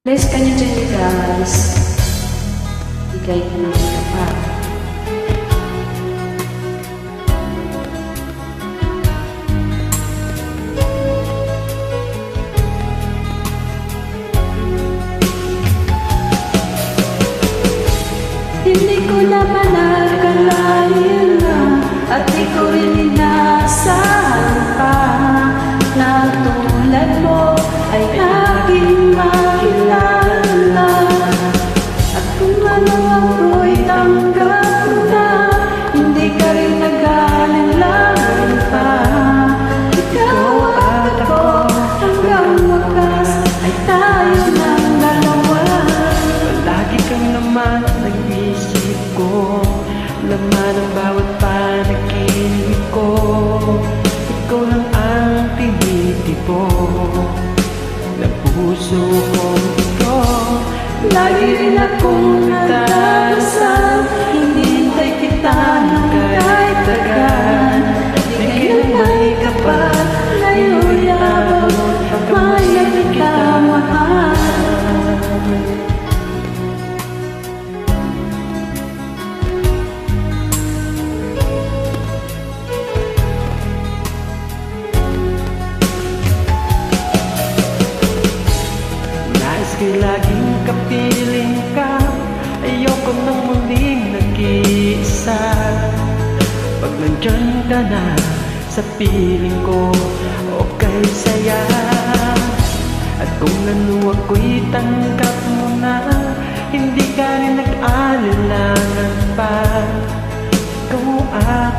Bless ka niyo dyan, guys. Bigay ko ng ito pa. Hindi ko naman nag-isip ko Laman ang bawat panaginip ko. Ikaw lang ang tinitipo Ng puso kong ito Lagi rin akong nagdarasal laging kapiling ka. Ayoko nang muling nag-iisa. Pag nandyan ka na sa piling ko Okay saya. At kung ano ako'y tanggap mo na Hindi ka rin nag-alilangan pa. Ikaw at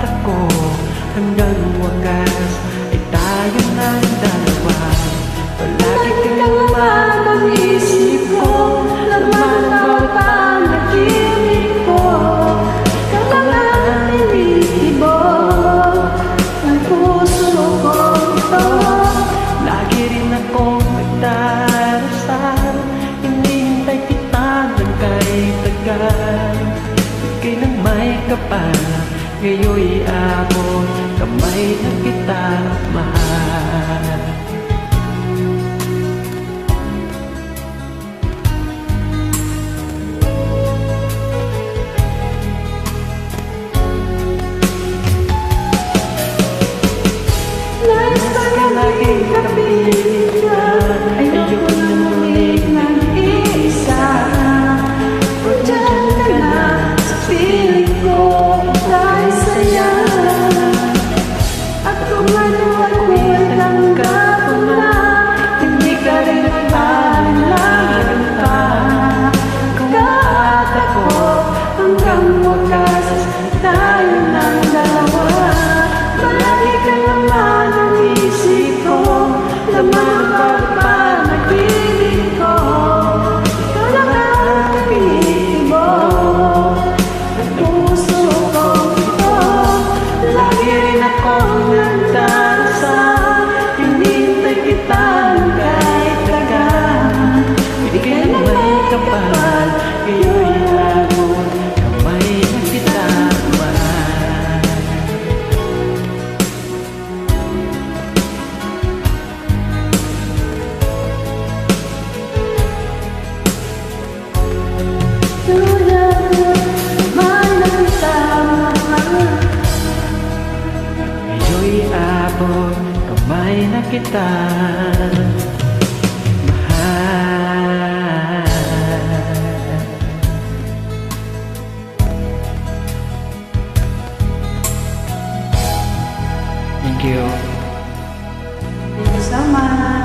Ika'y nang may kapal Ngayon'y abot Kamay na kita mahal. Nais ka laging Ngayon'y abot Kamay na kita. Mahal. Thank you. Much